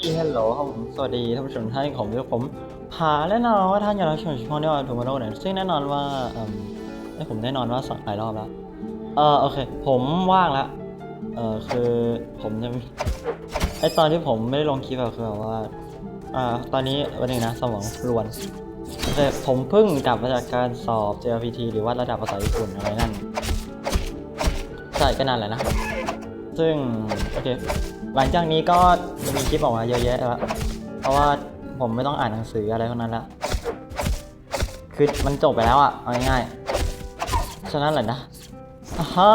ที่ฮัลโหลครับผมสวัสดีท่านผู้ชมท่านของผมผาแน่นอนว่าท่านอยากรับชมช่องนี้ว่าถูกมาโลกเนี่ยซึ่งแน่นอนว่าเอ่อให้ผมแน่นอนว่าสองหลายรอบแล้วเออโอเค ผมว่างแล้วเออคือผมจะไอตอนที่ผมไม่ได้ลงคลิปอะคือแบบว่าอ่าตอนนี้วันหนึงนะสมองรวนโอเคผมเพิ่งกลับมาจากการสอบ JLPT หรือว่าระดับภาษาญี่ปุ่นอะไรนั่นใช่ก็นานแล้วนะ ซึ่งโอเคหลังจากนี้ก็ มีคลิปออกมาเยอะแยะแล้วเพราะว่าผมไม่ต้องอ่านหนังสืออะไรพวกนั้นละคือมันจบไปแล้วอะเอาง่ายๆฉะนั้นแหละนะฮ่า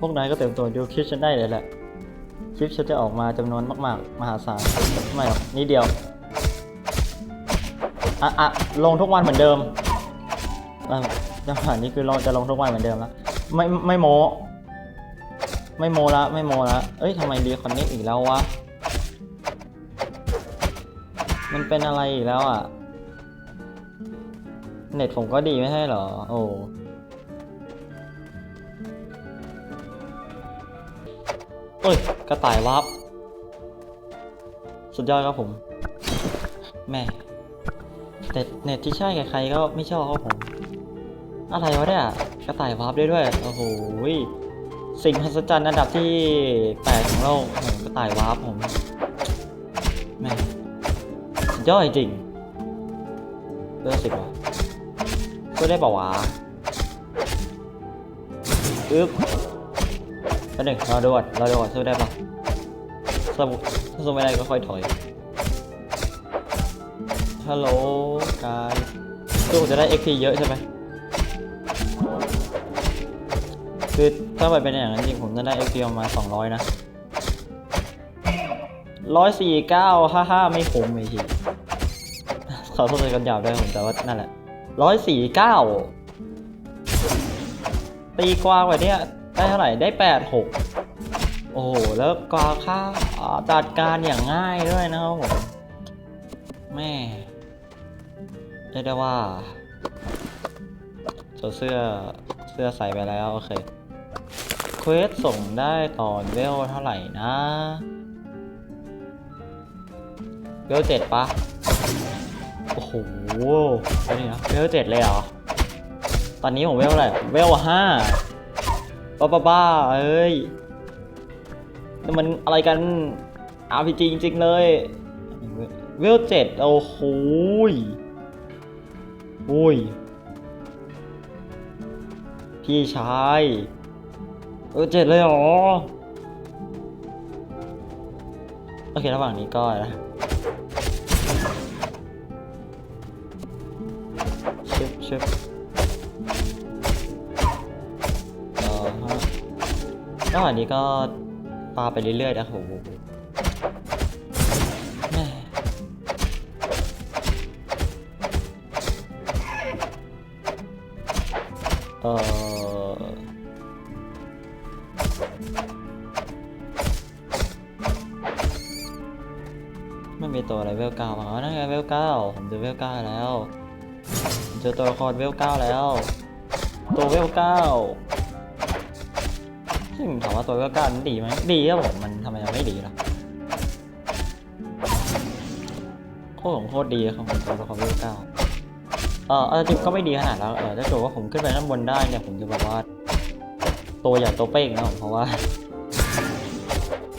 พวกนายก็เต็มตัวดูคลิปฉันได้เลยแหละ คลิปฉันจะออกมาจำนวนมาก ๆ มหาศาลไม่หรอกนิดเดียวอะอะลงทุกวันเหมือนเดิมจังหวะนี้คือเราจะลงทุกวันเหมือนเดิมแล้วไม่ไม่โม ไม่โมละไม่โมละเอ้ยทำไมรีคอนเนคอีกแล้ววะ มันเป็นอะไรอีกแล้วอะ เน็ตผมก็ดีไม่ใช่หรอ โอ้เอ้ย กระต่ายวับ สุดยอดครับผม แม่แต่เน็ตที่ใช่กับใครก็ไม่ชอบครับผม อะไรวะเนี่ย กระต่ายวับได้ด้วย โอ้โห สิ่งมหัศจรรย์อันดับที่แปดของโลกผมกระต่ายวาร์ปผม แม่ ยอดจริงเลือกสิบวะช่วยได้เปล่าวะอึ๊บแล้วหนึ่งรอดูก่อนรอดูก่อนสู้ได้ปะสู้ถ้าสู้ไม่ได้ก็ค่อยถอยฮัลโหลกายสู้จะได้ XP เยอะใช่ไหมคือถ้าไปเป็นอย่างนั้นจริงผมจะได้ XP ประมาณ200 นะ ร้อยสี่เก้าห้าห้าไม่คุ้มไอ้ทีขอโทษในกันหยาบด้วยผมแต่ว่านั่นแหละร้อยสี่เก้าตีกวางแบบเนี้ยได้เท่าไหร่ได้แปดหกโอ้โหแล้วกวางค่าจัดการอย่างง่ายด้วยนะครับผมแม่เรียกได้ว่าส่เสื้อเสื้อใส่ไปแล้ว โอเค เควสส่งได้ตอนเวลเท่าไหร่นะ เวลเจ็ดปะโอ้โหอันนี้นะเวลเจ็ดเลยเหรอ ตอนนี้ผมเวลอะไรเวลห้าบ้าบ้าบ้าเอ้ยนี่มันอะไรกัน RPG จริง ๆ เลย เวลเจ็ดโอ้โหยอุ้ย พี่ชายเออเจ็ดเลยเหรอ โอเค ระหว่างนี้ก็นะ ระหว่างนี้ก็ปาไปเรื่อยๆนะโหเออไม่มีตัวอะไรเวลเก้าอ๋อนั่นไงเวลเก้าผมเจอเวลเก้าแล้วเจอตัวละครเวลเก้าแล้ว ตัวเวลเก้า ถามว่าตัวเวลเก้านั้นดีไหมดีครับผมมันทำไมยังไม่ดีล่ะโคตรของโคตรดีครับผมตัวละครเวลเก้าเอออาจริงก็ไม่ดีขนาดแล้วเออถ้าเกิดว่าผมขึ้นไปด้านบนได้เนี่ยผมจะแบบว่า ตัวใหญ่ตัวเป้งนะผมเพราะว่า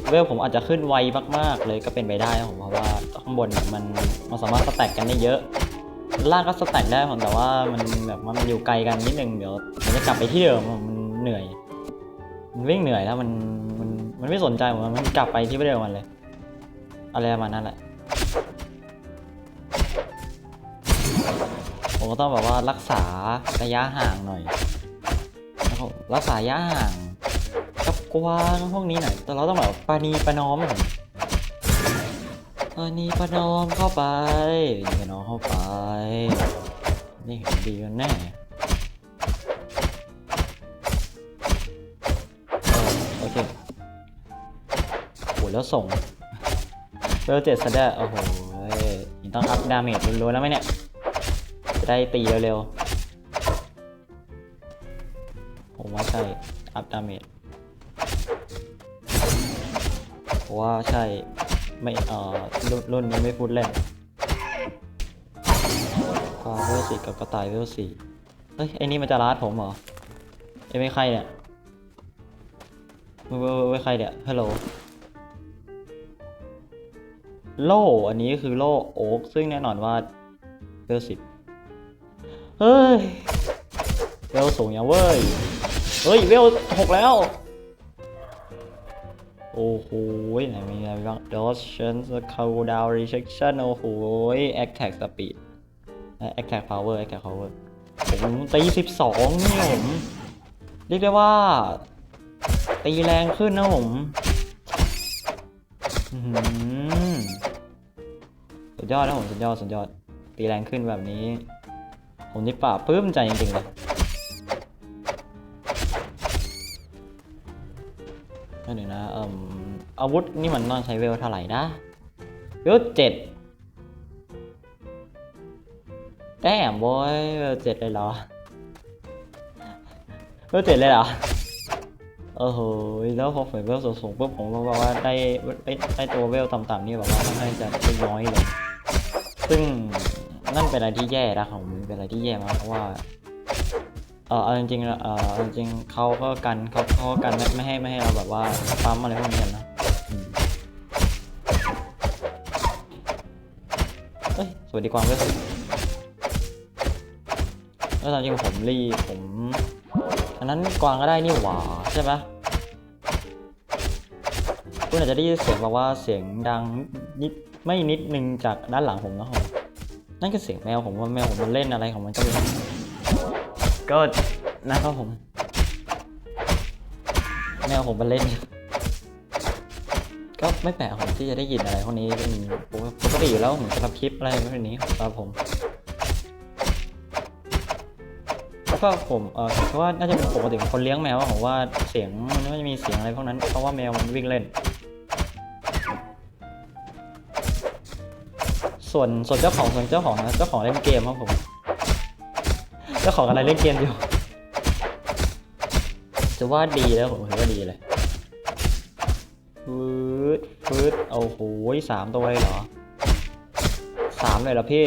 เวลผมอาจจะขึ้นไวมากๆ เลยก็เป็นไปได้ครับผมเพราะว่าข้างบนเนี่ยมันมันสามารถสแต็กกันได้เยอะ ล่างก็สแต็กได้ผมแต่ว่ามันแบบว่ามันอยู่ไกลกันนิดนึงเดี๋ยวมันจะกลับไปที่เดิมมันเหนื่อย มันวิ่งเหนื่อยแล้วมันมันมันไม่สนใจผมมันกลับไปที่เดิมมันเลยอะไรประมาณนั้นแหละผมก็ต้องแบบว่ารักษาระยะห่างหน่อยนะครับผมรักษาระยะห่างกับกวางพวกนี้หน่อยแต่เราต้องแบบปานีประนอมอะผมปานีประนอมเข้าไปปานีปนอมเข้าไปนี่ดีกันแน่ แล้วส่งเบอร์เจ็ดซะได้วยโอ้โหนี่ต้องอัพดาเมจรัวๆแล้วไหมเนี่ย จะได้ตีเร็วๆ ผมว่าใช่ อัพดาเมจเพราะว่าใช่ ไม่เอ่อรุ่นรุ่นนี้ไม่พูดเล่นกวางเวลสี่กับกระต่ายเวลสี่เฮ้ย ไอ้นี่มันจะรัดผมเหรอไอ้ไม่ใครเนี่ยไม่ไม่ไม่ไม่ใครเนี่ยฮัลโหล โล่อันนี้คือโล่โอ๊กซึ่งแน่นอนว่าเวลสิบเฮ้ยเวลสูงยังเว้ย เฮ้ยเวลหกแล้ว โอ้โหไหนมีอะไรบ้าง Dodge Cooldown Rejection โอ้โห Attack Speed Attack Power Attack Power ผมตี12นี่ผมเรียกได้ว่า ตีแรงขึ้นนะผมอื้อหือ สุดยอดนะผมสุดยอดสุดยอด ตีแรงขึ้นแบบนี้ ผมนี่ป่าปื้มใจจริงๆเลยไม่หนึ่งนะเอ่มอาวุธนี่มันต้องใช้เวลเท่าไหร่นะเวลเจ็ดแต้มบอยเวลเจ็ดเลยเหรอเวลเจ็ดเลยเหรอโอ้โหแล้วพอเปิดเวลสูงๆปุ๊บผมก็บอกว่าได้ได้ตัวเวลต่ำๆนี่แบบว่าค่อนข้างจะเป็นน้อยเลย ซึ่งนั่นเป็นอะไรที่แย่นะของผมเป็นอะไรที่แย่มากเพราะว่า เออเอาจริงๆเออเอาจริงๆเขาก็กันเขาเขาก็กันไม่ไม่ให้ไม่ให้เราแบบว่าปั๊มอะไรพวกนี้นะเอ้ยสวัสดีกวางด้วยแล้วตามจริงผมรีผม อันนั้นกวางก็ได้นี่หว่าใช่ปะ คุณอาจจะได้ยินเสียงแบบว่าเสียงดังนิดไม่นิดนึงจากด้านหลังผมนะครับนั่นคือเสียงแมวผมว่าแมวผมมันเล่นอะไรของมันก็ไม่รู้ก็นะครับผม แมวผมมาเล่น ก็ไม่แปลกผมที่จะได้ยินอะไรพวกนี้เป็นปกติอยู่แล้วผมจะทำคลิปอะไรแบบนี้ของตัวผมแล้วก็ผมเออว่าน่าจะเป็นปกติของคนเลี้ยงแมวผมว่าเสียงมันไม่จะมีเสียงอะไรพวกนั้นเพราะว่าแมวมันวิ่งเล่น ส่วนส่วนเจ้าของส่วนเจ้าของนะเจ้าของเล่นเกมครับผม เจ้าของอะไรเล่นเกมอยู่จะว่าดีแล้วผมถือว่าดีเลยฟืดฟืดโอ้โหสามตัวเลยเหรอสามเลยเหรอพี่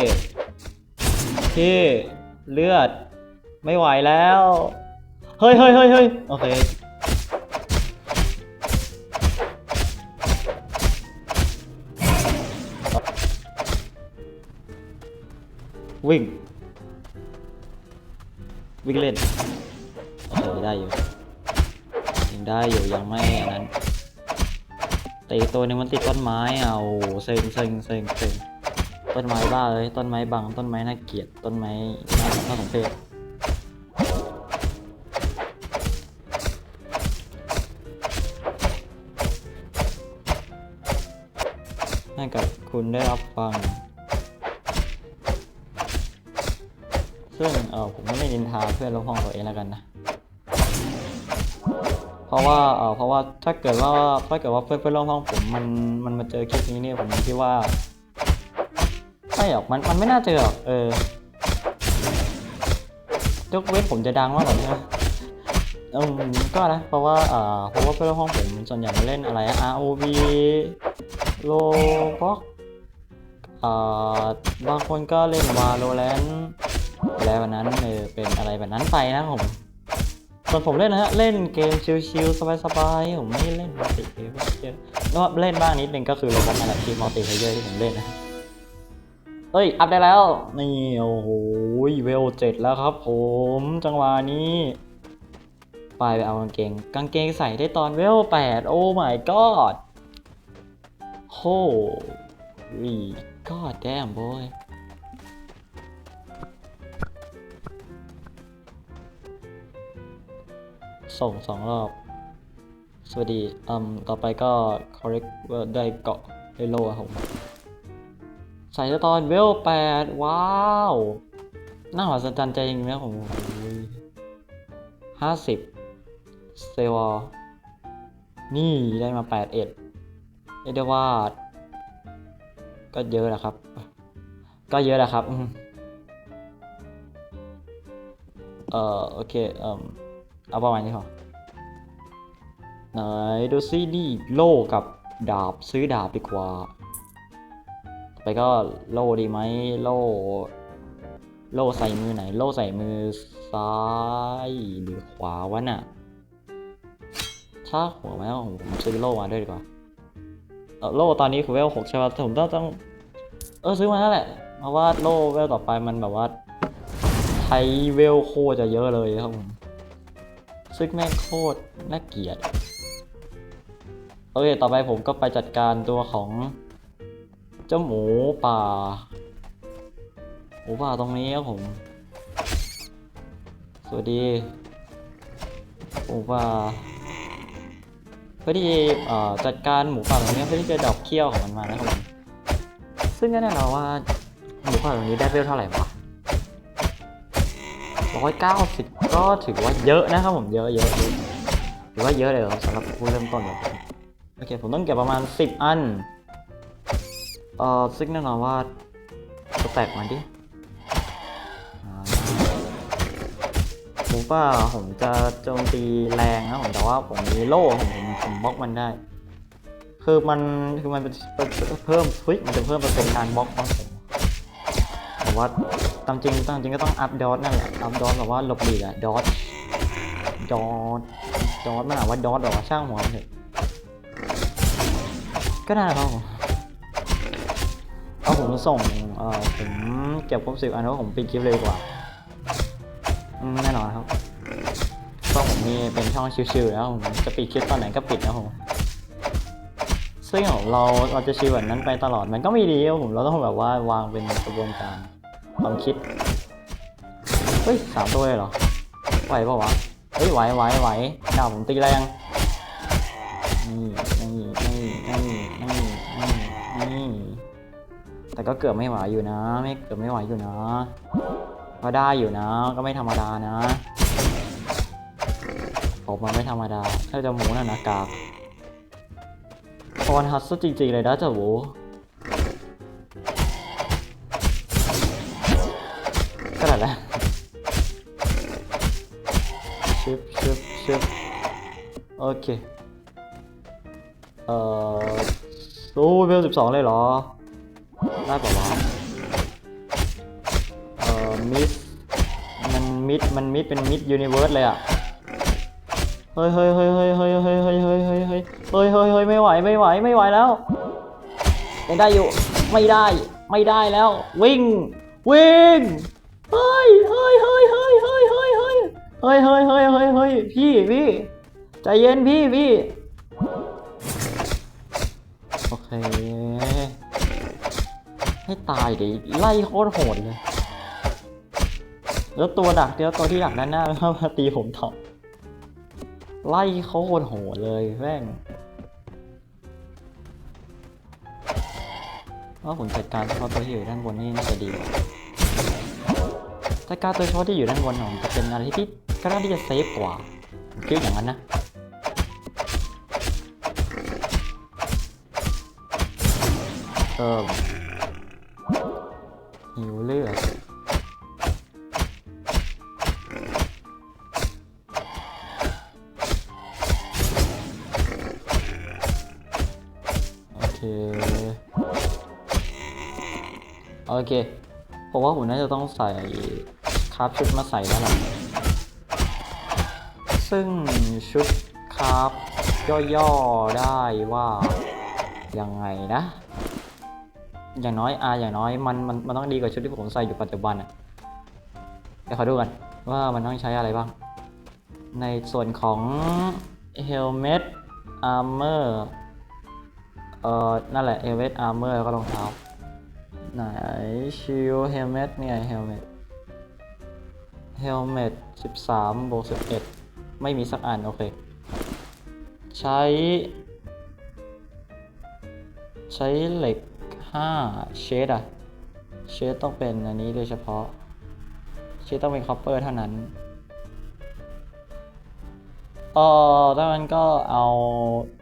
พี่เลือดไม่ไหวแล้ว เฮ้ยเฮ้ยเฮ้ยเฮ้ยโอเค วิ่ง วิ่งเล่นโอเคได้อยู่ยังได้อยู่ยังไม่อันนั้นแต่อีกตัวนึงมันติดต้นไม้อะโอ้โหเซ็งเซ็งเซ็งเซ็งต้นไม้บ้าเลยต้นไม้บังต้นไม้น่าเกลียดต้นไม้น่าน่าสงเพชให้กับคุณได้รับฟัง ซึ่งเออผมไม่ได้นินทาเพื่อนร่วมห้องตัวเองแล้วกันนะ เพราะว่าเออเพราะว่าถ้าเกิดว่าถ้าเกิดว่าเพื่อนเพื่อนร่วมห้องผมมันมันมาเจอคลิปนี้เนี่ยผมคิดว่าไม่หรอกมันมันไม่น่าเจอหรอกเออยกเว้นผมจะดังมากกว่านี้เออก็นะเพราะว่าเออเพราะว่าเพื่อนร่วมห้องผมส่วนใหญ่มาเล่นอะไรอะ ROV โลบ็อกเออบางคนก็เล่น Valorant แแล้ววันนั้นเออเป็นอะไรแบบนั้นไปนะผมส่วนผมเล่นนะฮะเล่นเกมชิลๆสบายๆผมไม่เล่นมัลติเพลเยอร์เยอะก็เล่นบ้างนิดนึงก็คือระบบอะไรที่มัลติเพลเยอร์ที่ผมเล่นนะเอ้ยอัพได้แล้วนี่โอ้โหเวลเจ็ดแล้วครับผมจังหวะนี้ไปไปเอากางเกงกางเกงใส่ได้ตอนเวลแปดโอ้ my god โหวี god damn boy ส่งสองรอบ สวัสดีอืมต่อไปก็ correct ได้เกาะได้โล่ครับผมใส่ตอนเวลแปดว้าวน่าหัศจรรย์ใจจริงนะผมห้าสิบเซวอนี่ได้มาแปดเอ็ดเรียกได้ว่าก็เยอะแหละครับ ก็เยอะแหละครับ เอ่อ โอเค เอ่ม เอาประมาณนี้พอไหนดูซินี่โล่กับดาบซื้อดาบดีกว่า ไปก็โล่ดีไหมโล่ โล่ใส่มือไหน โล่ใส่มือซ้ายหรือขวาวะน่ะ ถ้าหัวแม่ผมผมซื้อโล่มาด้วยดีกว่าโล่ตอนนี้คือเวลหกใช่ป่ะแต่ผมต้องต้อง เออซื้อมาแล้วแหละ เพราะว่าโล่เวลต่อไปมันแบบว่าใช้เวลโคจะเยอะเลยครับผม ซึ่งแม่งโคตรน่าเกลียดโอเค ต่อไปผมก็ไปจัดการตัวของ เจ้าหมูป่า หมูป่าตรงนี้ครับผม สวัสดี หมูป่า เพื่อที่จะจัดการหมูป่าตรงนี้เพื่อที่จะดอกเขี้ยวของมันมานะครับผม ซึ่งก็แน่นอนว่าหมูป่าตรงนี้ได้เวลเท่าไหร่วะร้อยเก้าสิบ ก็ถือว่าเยอะนะครับผมเยอะเยอะถือว่าเยอะเลยเหรอสำหรับผู้เริ่มต้นแบบโอเคผมต้องเก็บประมาณสิบอัน เอ่อซึ่งแน่นอนว่าจะแตกมันดิอ่าหมูป่าผมจะโจมตีแรงนะผมแต่ว่าผมมีโล่ผมผมผมบล็อกมันได้ คือมันคือมันเป็นเพิ่มเฮ้ยมันจะเพิ่มเปอร์เซ็นต์การบล็อกของผมแต่ว่า ตามจริงตามจริงก็ต้องอัพดอทนั่นแหละอัพดอทแบบว่าหลบหลีกอะดอทดอทดอทมันอ่าว่าดอทแบบว่าช่างหัวมันเถอะก็ได้ครับผมเอาผมส่งเอ่อผมเก็บครบสิบอันแล้วผมปิดคลิปเลยดีกว่าแน่นอนครับเพราะผมมีเป็นช่องชิวๆแล้วผมจะปิดคลิปตอนไหนก็ปิดนะผมซึ่งของเราเราจะชิวแบบนั้นไปตลอดมันก็ไม่ดีครับผมเราต้องแบบว่าวางเป็นกระบวนการ ความคิด เฮ้ยสามตัวเลยเหรอ ไหวปะวะ เฮ้ยไหวไหวไหวดาวผมตีแรง นี่นี่นี่นี่นี่นี่นี่แต่ก็เกือบไม่ไหวอยู่นะ ไม่เกือบไม่ไหวอยู่นะก็ได้อยู่นะ ก็ไม่ธรรมดานะผมมันไม่ธรรมดา ถ้าจะหมูน่ะนะกากพรฮัตซะจริงๆเลยนะเจ้าหมู โอเค เอ่อโอ้เวลสิบสองเลยเหรอ ได้ป่าวะเอ่อ มิด มันมิด มันมิด เป็นมิดยูนิเวิร์สเลยอะ เฮ้ยเฮ้ยเฮ้ยเฮ้ยเฮ้ยเฮ้ยเฮ้ยเฮ้ยเฮ้ยเฮ้ยเฮ้ยเฮ้ยเฮ้ยไม่ไหว ไม่ไหว ไม่ไหวแล้วยังได้อยู่ ไม่ได้ ไม่ได้แล้ว วิ่ง วิ่ง เฮ้ยเฮ้ยเฮ้ยเฮ้ยเฮ้ยเฮ้ยเฮ้ยเฮ้ยเฮ้ยเฮ้ยเฮ้ยพี่พี่ ใจเย็นพี่พี่ โอเค ให้ตายดิไล่โคตรโหดเลย แล้วตัวดักเดียวตัวที่ดักด้านหน้าเข้ามาตีผมต่อไล่เขาโคตรโหดเลยแม่งว่าผมจัดการเฉพาะตัวที่อยู่ด้านบนนี่น่าจะดีจัดการตัวเฉพาะที่อยู่ด้านบนของจะเป็นอะไรที่ก็น่าที่จะเซฟกว่าคิดอย่างนั้นนะ เติมหิวเลือดโอเค โอเคผมว่าผมน่าจะต้องใส่คราฟชุดมาใส่แล้วล่ะซึ่งชุดคราฟย่อๆได้ว่ายังไงนะ อย่างน้อยอาอย่างน้อยมันมันมันต้องดีกว่าชุดที่ผมใส่อยู่ปัจจุบันอะเดี๋ยวขอดูกันว่ามันต้องใช้อะไรบ้าง ในส่วนของ helmet armor เอ่อ นั่นแหละ helmet armor แล้วก็รองเท้า ไหน shield helmet เนี่ย helmet helmet 13บวก11 ไม่มีสักอัน โอเค ใช้ ใช้เหล็ก 5เชดอะเชดต้องเป็นอันนี้โดยเฉพาะ เชดต้องเป็นคอปเปอร์เท่านั้นเออถ้างั้นก็เอา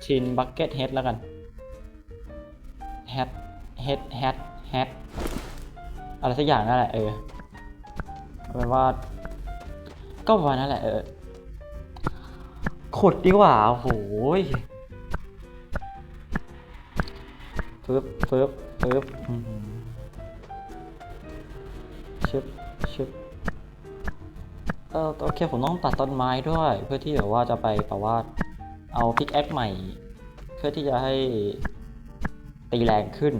ชินบักเก็ตเฮดแล้วกันแฮดเฮดแฮดแฮดอะไรสักอย่างนั่นแหละเออเป็นว่า ก็ประมาณนั้นแหละเออขุดดีกว่าโอ้โหยฟึบฟึบฟ ปึ๊บอืมชึบชึบเออโอเคผมต้องตัดต้นไม้ด้วย เพื่อที่แบบว่าจะไปแบบว่าเอาพิกแอคใหม่ เพื่อที่จะให้ตีแรงขึ้น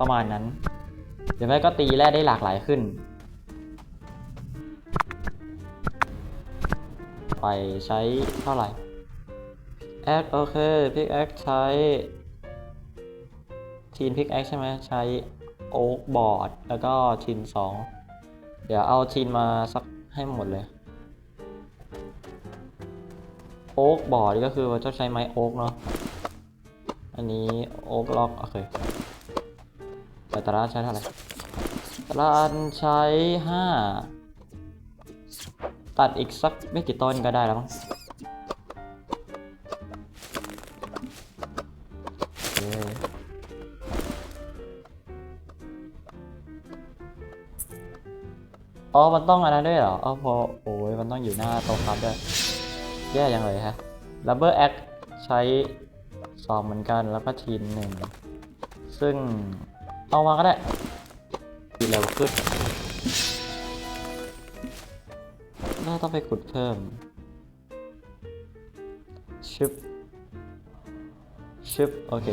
ประมาณนั้นหรือไม่ก็ตีแร่ได้หลากหลายขึ้น ไปใช้เท่าไหร่แอคโอเคพิกแอคใช้ ทีนพิกแอคใช่ไหมใช้โอ๊กบอร์ดแล้วก็ทีนสองเดี๋ยวเอาทีนมาสักให้หมดเลยโอ๊กบอร์ดก็คือว่าจะใช้ไม้โอ๊กเนาะอันนี้โอ๊กล็อกโอเคแต่ตาราใช้เท่าไหร่ตาราใช้ห้าตัดอีกสักไม่กี่ต้นก็ได้แล้วมั้ง อ๋อ มันต้องอันนั้นด้วยเหรอ อ๋อพอโอ้ย มันต้องอยู่หน้าโต๊ะครับด้วย แย่ยังเลยฮะ Rubber Act ใช้สองเหมือนกัน แล้วก็ทีนหนึ่ง ซึ่งเอามาก็ได้ดีเร็วขึ้นน่าต้องไปขุดเพิ่ม ชึบ ชึบ โอเค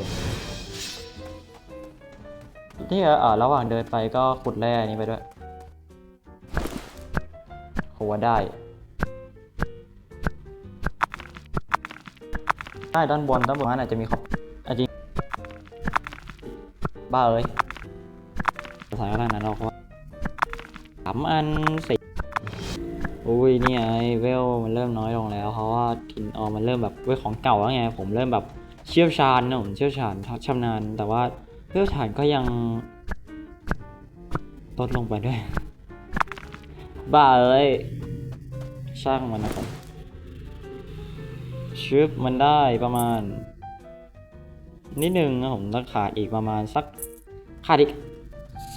นี่เออ่าระหว่างเดินไปก็ขุดแร่นี้ไปด้วย ผมว่าได้ได้ด้านบนด้านบนนั้นอาจจะมีขอบอาจริงบ้าเอ้ยสถานการนั้นเราก็สามอันสี่อุ้ยนี่ไงเวลมันเริ่มน้อยลงแล้ว เพราะว่ากินออมันเริ่มแบบเวลของเก่าแล้วไง ผมเริ่มแบบเชี่ยวชาญนะผมเชี่ยวชาญชำนาญแต่ว่าเชี่ยวลฐานก็ยังลดลงไปด้วย บ้าเอ้ยช่างมันนะครับชึบมันได้ประมาณ นิดหนึ่งนะผมต้องขาดอีกประมาณสักขาดอีก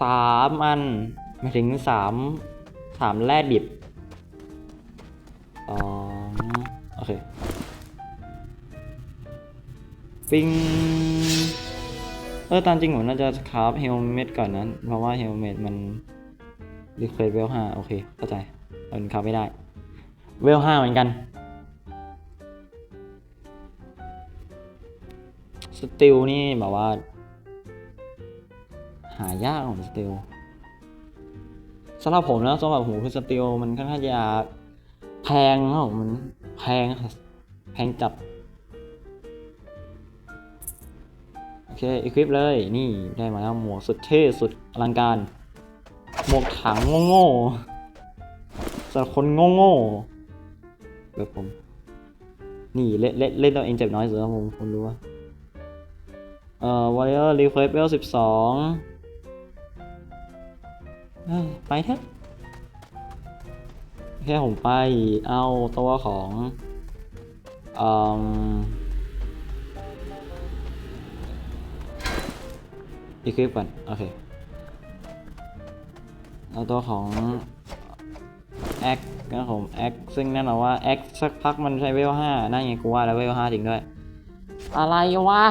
สามอันมาถึงสามสามแร่ดิบสองโอเคปิงเออตามจริงผมน่าจะคราฟเฮลเมตก่อนนั้นเพราะว่าเฮลเมตมัน รีเควสเวลห้าโอเค เข้าใจมันคราไม่ได้ เวลห้าเหมือนกันสติลนี่แบบว่า หายากของสติลสำหรับผมนะสำหรับผมคือสติลมันค่อนข้างจะแพงครับผมมันแพงแพงจัดโอเคอีควิปเลยนี่ได้มาแล้วหมวกสุดเท่สุดอลังการ หมวกถังโง่ๆสำหรับคนโง่ๆแบบผม นี่เล่นเล่นเล่นตัวเองเจ็บน้อยสุดครับผมผมรู้ว่าเอ่อวอลเลอร์รีเควสเวลสิบสองไปเถอะแค่ผมไปเอาตัวของอืมอีควิปก่อน โอเค เอาตัวของแอคนะผมแอคซึ่งแน่นอนว่าแอคสักพักมันใช้เวลห้านั่นไงกูว่าแล้วเวลห้าจริงด้วย อะไรวะ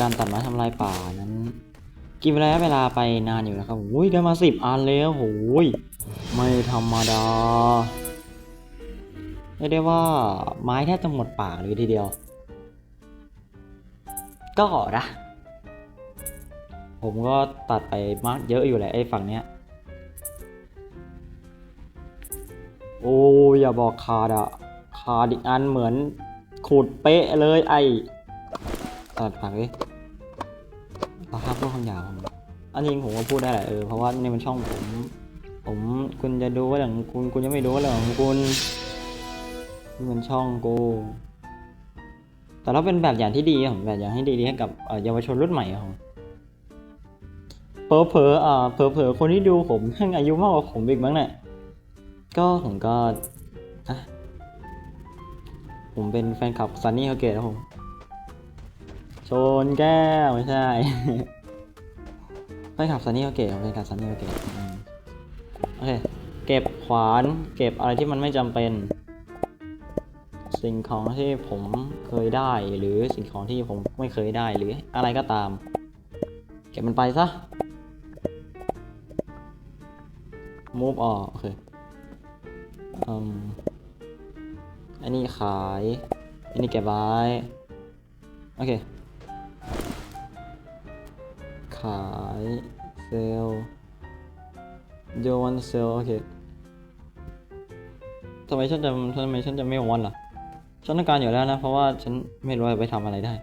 การตัดไม้ทำลายป่านั้น กินระยะเวลาไปนานอยู่นะครับอุ้ยได้มาสิบอันแล้วโอ้ยไม่ธรรมดาเรียกได้ว่าไม้แทบจะหมดป่าเลยทีเดียว ก็นะผมก็ตัดไปมากเยอะอยู่แหละไอ้ฝั่งเนี้ย โอ้ยอย่าบอกขาดอะขาดอีกอันเหมือนขูดเป๊ะเลยไอ้ ตัดผักดิเราห้ามพูดคำหยาบผมอันจริงผมก็พูดได้แหละเออเพราะว่านี่มันช่องผม ผมคุณจะดูว่าเรื่องคุณคุณจะไม่ดูว่าเรื่องของคุณนี่มันช่องกูแต่เราเป็นแบบอย่างที่ดีผมแบบอย่างให้ดีๆให้กับเยาวชนรุ่นใหม่ของเผลอเผลอๆอ่าเผลอเผลอๆคนที่ดูผมเพิ่งอายุมากกว่าผมอีกมั้งเนี่ยก็ผมก็ผมเป็นแฟนคลับซันนี่เขาเกตนะผม ชนแก้ว ไม่ใช่แฟนคลับซันนี่เขาเกตผมแฟนคลับซันนี่เขาเกตอืมโอเค เก็บขวาน เก็บอะไรที่มันไม่จำเป็น สิ่งของที่ผมเคยได้ หรือสิ่งของที่ผมไม่เคยได้ หรืออะไรก็ตาม เก็บมันไปซะ move ออกโอเคอืมอันนี้ขาย อันนี้เก็บไว้ โอเคายเซลโยนเซลโอเคทำไมฉันจะทำไมฉันจะไม่วันล่ะ ฉันต้องการอยู่แล้วนะ เพราะว่าฉันไม่รู้ว่าไปทำอะไรได้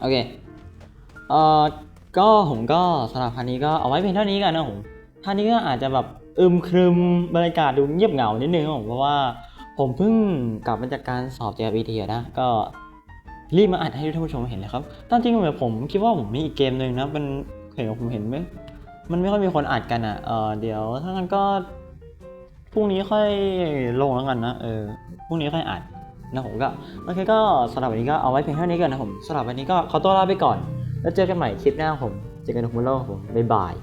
โอเค เอ่อ ก็ผมก็สำหรับพันนี้ก็เอาไว้เพียงเท่านี้กันนะผมพันนี้ก็อาจจะแบบอึมครึมบรรยากาศดูเงียบเหงานิดนึงผมเพราะว่าผมเพิ่งกลับมาจากการสอบ JRPT อะนะ ก็ รีบมาอัดให้ท่านผู้ชมเห็นเลยครับตามจริงแบบผมคิดว่าผมมีอีกเกมหนึ่งนะมันเห็นผมเห็นไหมมันไม่ค่อยมีคนอัดกันอะเออเดี๋ยวถ้างั้นก็พรุ่งนี้ค่อยลงแล้วกันนะเออพรุ่งนี้ค่อยอัดนะผมก็โอเคก็สำหรับวันนี้ก็เอาไว้เพียงเท่านี้ก่อนนะผมสำหรับวันนี้ก็ขอตัวลาไปก่อน แล้วเจอกันใหม่คลิปหน้าผมเจอกันทุกคนโลกผมบ๊ายบาย